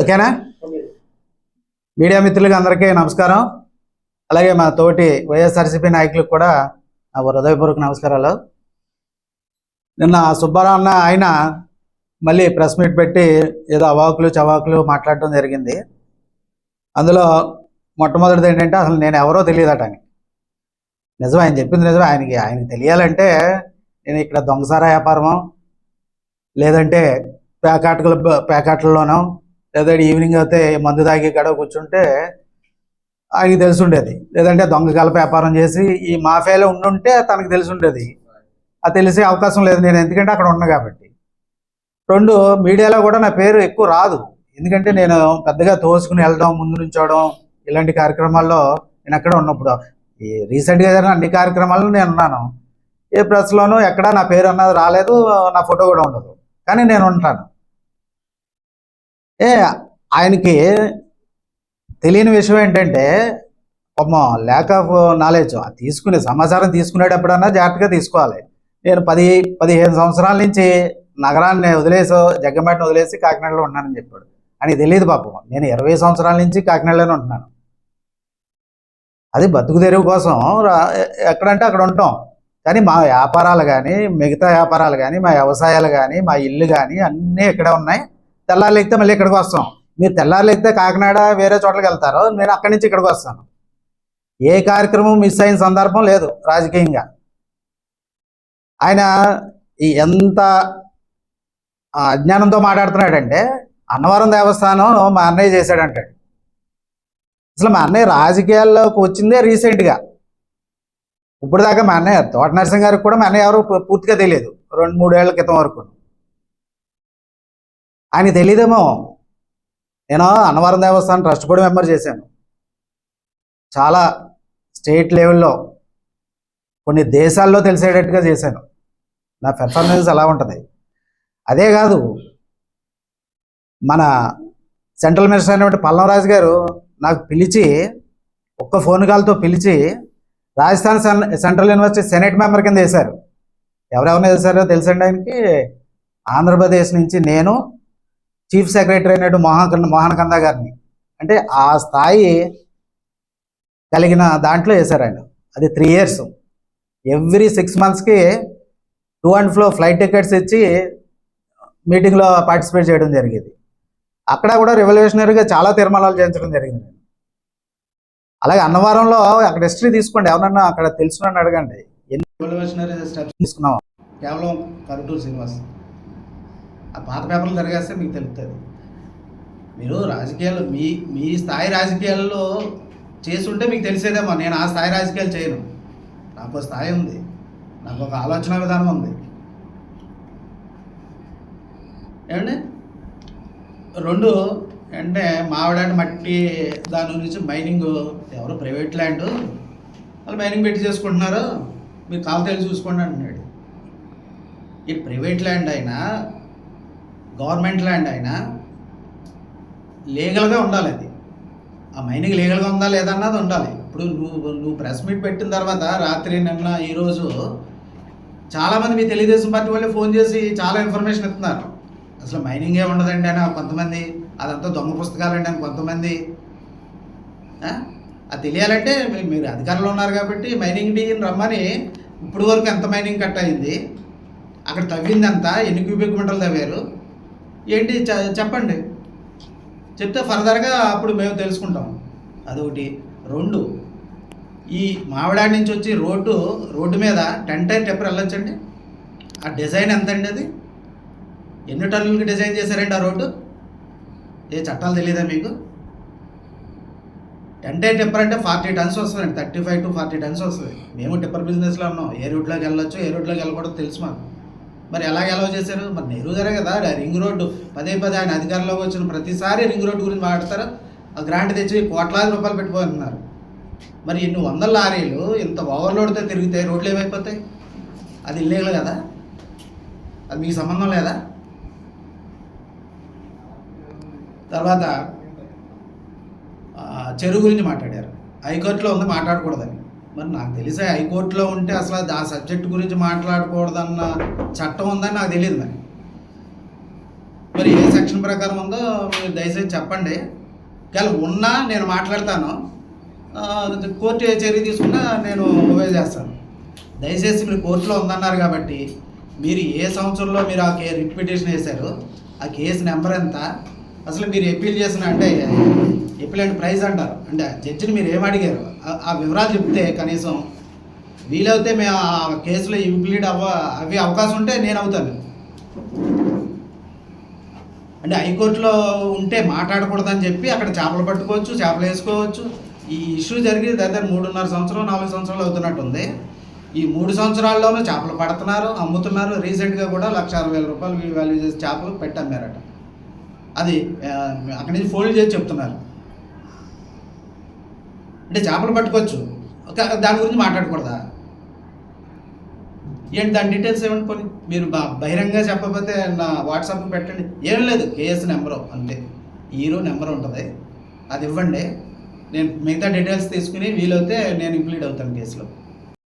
ఓకేనా? మీడియా మిత్రులకి అందరికీ నమస్కారం. అలాగే మా తోటి వైఎస్ఆర్సీపీ నాయకులకు కూడా నా హృదయపూర్వక నమస్కారాలు. నిన్న సుబ్బారావు అన్న ఆయన మళ్ళీ ప్రెస్ మీట్ పెట్టి ఏదో అవాకులు చవాకులు మాట్లాడటం జరిగింది. అందులో మొట్టమొదటిది ఏంటంటే అసలు నేను ఎవరో తెలియదట అని నిజం ఆయన చెప్పింది నిజం ఆయనకి ఆయనకి తెలియాలంటే నేను ఇక్కడ దొంగసారా వ్యాపారమో లేదంటే ప్యాకాట్ల ప్యాకాట్లలోనో లేదా ఈవినింగ్ అయితే మందు తాగి గడ కూర్చుంటే ఆయనకి తెలిసి ఉండేది లేదంటే దొంగ కలప వ్యాపారం చేసి ఈ మాఫియాలో ఉండుంటే తనకు తెలిసి ఉండేది అది తెలిసే అవకాశం లేదు నేను ఎందుకంటే అక్కడ ఉన్నా కాబట్టి. రెండు మీడియాలో కూడా నా పేరు ఎక్కువ రాదు. ఎందుకంటే నేను పెద్దగా తోసుకుని వెళ్ళడం ముందు నుంచోవడం ఇలాంటి కార్యక్రమాల్లో నేను అక్కడ ఉన్నప్పుడు ఈ రీసెంట్గా జరిగిన అన్ని కార్యక్రమాల్లో నేను ఉన్నాను. ఏ ప్రెస్లోనూ ఎక్కడా నా పేరు అన్నది రాలేదు నా ఫోటో కూడా ఉండదు. కానీ నేను ఉంటాను. ఏ ఆయనకి తెలియని విషయం ఏంటంటే పాపం ల్యాక్ ఆఫ్ నాలెడ్జ్ తీసుకునే సమాచారం తీసుకునేటప్పుడన్నా జాగ్రత్తగా తీసుకోవాలి. నేను పది పదిహేను సంవత్సరాల నుంచి నగరాన్ని వదిలేసి జగ్గంపేటను వదిలేసి కాకినాడలో ఉన్నానని చెప్పాడు. అని తెలియదు పాపం. నేను ఇరవై సంవత్సరాల నుంచి కాకినాడలోనే ఉంటున్నాను. అది బతుకు తెరువు కోసం ఎక్కడంటే అక్కడ ఉంటాం. కానీ మా వ్యాపారాలు కానీ మిగతా వ్యాపారాలు కానీ మా వ్యవసాయాలు కానీ మా ఇల్లు కానీ అన్నీ ఇక్కడే ఉన్నాయి. తెల్లారులు మళ్ళీ ఇక్కడికి వస్తాం. మీరు తెల్లారులు ఎక్కితే కాకినాడ వేరే చోట్లకి వెళ్తారు. నేను అక్కడి నుంచి ఇక్కడికి వస్తాను. ఏ కార్యక్రమం మిస్ అయిన సందర్భం లేదు రాజకీయంగా. ఆయన ఈ ఎంత అజ్ఞానంతో మాట్లాడుతున్నాడంటే అన్నవరం దేవస్థానం మా అన్నయ్య చేశాడంటాడు. అసలు మా అన్నయ్య రాజకీయాల్లోకి వచ్చిందే రీసెంట్గా. ఇప్పుడు దాకా మా అన్నయ్య తోట నరసింహ గారికి కూడా మా అన్నయ్య ఎవరు పూర్తిగా తెలియదు. రెండు మూడేళ్ళ క్రితం వరకు ఆయన తెలియదేమో నేను అన్నవరం దేవస్థానం ట్రస్ట్ బోర్డు మెంబర్ చేశాను. చాలా స్టేట్ లెవెల్లో కొన్ని దేశాల్లో తెలిసేటట్టుగా చేశాను. నా పెర్ఫార్మెన్స్ అలా ఉంటుంది. అదే కాదు మన సెంట్రల్ మినిస్టర్ అయినటువంటి పల్లంరాజు గారు నాకు పిలిచి ఒక్క ఫోన్ కాల్తో పిలిచి రాజస్థాన్ సెన్ సెంట్రల్ యూనివర్సిటీ సెనెట్ మెంబర్ కింద వేశారు. ఎవరెవరిని వేశారో తెలుసండి ఆయనకి? ఆంధ్రప్రదేశ్ నుంచి నేను చీఫ్ సెక్రటరీ అయినట్టు మోహన్ మోహనకంద గారిని. అంటే ఆ స్థాయి కలిగిన దాంట్లో వేశారు ఆయన. అది త్రీ ఇయర్స్ ఎవ్రీ సిక్స్ మంత్స్కి two and flow flight tickets ఇచ్చి మీటింగ్లో పార్టిసిపేట్ చేయడం జరిగేది. అక్కడ కూడా రెవల్యూషనరీగా చాలా తీర్మానాలు చేయించడం జరిగింది. అలాగే అన్నవరంలో అక్కడ హిస్టరీ తీసుకోండి. ఎవరన్నా అక్కడ తెలుసునని అడగండి. ఎన్ని రెవల్యూషనరీ స్టెప్స్ తీసుకున్నాం కేవలం కరుటూరు శ్రీనివాస్. ఆ పాత పేపర్లు తిరగేస్తే మీకు తెలుస్తుంది మీరు రాజకీయాలు మీ మీ స్థాయి రాజకీయాల్లో చేస్తుంటే మీకు తెలిసేదేమో. నేను ఆ స్థాయి రాజకీయాలు చేయను. నాకు ఒక స్థాయి ఉంది. నాకు ఒక ఆలోచన విధానం ఉంది. ఏమండి? రెండు అంటే మావిడాడి మట్టి దాని గురించి మైనింగ్ ఎవరు ప్రైవేట్ ల్యాండ్? వాళ్ళు మైనింగ్ పెట్టి చేసుకుంటున్నారు. మీరు కాలుతేలు చూసుకోండి అంటున్నాడు. ఈ ప్రైవేట్ ల్యాండ్ అయినా గవర్నమెంట్ ల్యాండ్ అయినా లీగల్గా ఉండాలి అది. ఆ మైనింగ్ లీగల్గా ఉందా లేదా అన్నది ఉండాలి. ఇప్పుడు నువ్వు నువ్వు ప్రెస్ మీట్ పెట్టిన తర్వాత రాత్రి నిన్న ఈరోజు చాలామంది మీ తెలుగుదేశం పార్టీ వాళ్ళే ఫోన్ చేసి చాలా ఇన్ఫర్మేషన్ ఇస్తున్నారు. అసలు మైనింగే ఉండదండి అని కొంతమంది అదంతా దొంగ పుస్తకాలండి అని కొంతమంది. అది తెలియాలంటే మీ- మీరు అధికారంలో ఉన్నారు కాబట్టి మైనింగ్ డీని రమ్మని ఇప్పుడు వరకు ఎంత మైనింగ్ కట్ అయింది? అక్కడ తవ్వింది ఎంత ఎన్ని క్యూబిక్ మీటర్లు తవ్వారు? ఏంటి చెప్పండి. చెప్తే ఫర్దర్గా అప్పుడు మేము తెలుసుకుంటాం. అదొకటి. రెండు ఈ మామిడాడి నుంచి వచ్చి రోడ్డు రోడ్డు మీద టెన్ టైర్ టెప్పర్ వెళ్ళొచ్చండి. ఆ డిజైన్ ఎంత అండి అది? ఎన్ని టన్నులకి డిజైన్ చేశారండి ఆ రోడ్డు? ఏ చట్టాలు తెలియదా మీకు? టెన్ టైర్ టెప్పర్ అంటే ఫార్టీ టన్స్ వస్తుందండి. Thirty five to forty tons వస్తుంది. మేము టెప్పర్ బిజినెస్లో ఉన్నాం. ఏ రూట్లోకి వెళ్ళొచ్చు ఏ రూట్లోకి వెళ్ళకూడదు తెలుసు మాకు. మరి ఎలాగ ఎలా చేశారు? మరి నెహ్రూ గారే కదా రింగ్ రోడ్డు పదే పదే ఆయన అధికారంలోకి వచ్చిన ప్రతిసారి రింగ్ రోడ్డు గురించి మాట్లాడతారు. ఆ గ్రాంట్ తెచ్చి కోట్లాది రూపాయలు పెట్టిపోతున్నారు మరి ఎన్ని వందల లారీలు ఇంత ఓవర్లోడ్తో తిరుగుతాయి రోడ్లు ఏమైపోతాయి? అది ఇల్లీగల్ కదా? అది మీకు సంబంధం లేదా? తర్వాత చెరువు గురించి మాట్లాడారు. హైకోర్టులో ఉంది మాట్లాడకూడదని. మరి నాకు తెలిసే హైకోర్టులో ఉంటే అసలు ఆ సబ్జెక్ట్ గురించి మాట్లాడకూడదన్న చట్టం ఉందని నాకు తెలియదు మరి. మరి ఏ సెక్షన్ ప్రకారం ఉందో మీరు దయచేసి చెప్పండి. ఒకవేళ ఉన్నా నేను మాట్లాడతాను. కోర్టు ఏ చర్య తీసుకున్నా నేను ఒబే చేస్తాను. దయచేసి మీరు కోర్టులో ఉందన్నారు కాబట్టి మీరు ఏ సంవత్సరంలో మీరు ఆ కే రిట్ పిటిషన్ వేశారు ఆ కేసు నెంబర్ ఎంత అసలు మీరు ఎప్పీల్ చేసిన అంటే అప్పీల్ అంటే ప్రైజ్ అంటారు. అంటే జడ్జిని మీరు ఏమడిగారు అడిగారు? ఆ- వివరాలు చెప్తే కనీసం వీలైతే మేము ఆ కేసులో ఇంప్లీడ్ అవ్వ అవి అవకాశం ఉంటే నేను అవుతాను. అంటే హైకోర్టులో ఉంటే మాట్లాడకూడదని చెప్పి అక్కడ చేపలు పట్టుకోవచ్చు చేపలు వేసుకోవచ్చు. ఈ ఇష్యూ జరిగి దగ్గర మూడున్నర సంవత్సరం నాలుగు సంవత్సరాలు అవుతున్నట్టుంది. ఈ మూడు సంవత్సరాల్లోనూ చేపలు పడుతున్నారు అమ్ముతున్నారు. రీసెంట్గా కూడా లక్ష అరవై వేల రూపాయలు వాల్యూ చేసి చేపలు పెట్టి అమ్మారట అది అక్కడి నుంచి ఫోల్డ్ చేసి చెప్తున్నారు. అంటే చేపలు పట్టుకోవచ్చు. ఒక- దాని గురించి మాట్లాడకూడదా? ఏంటి దాని డీటెయిల్స్ ఏమండి పోనీ? మీరు బ- బహిరంగంగా చెప్పకపోతే నా వాట్సాప్ పెట్టండి. ఏం లేదు కేఎస్ నెంబరు అంతే. హీరో నెంబర్ ఉంటుంది. అది ఇవ్వండి. నేను మిగతా డీటెయిల్స్ తీసుకుని వీలైతే నేను ఇంప్లీడ్ అవుతాను కేసులో.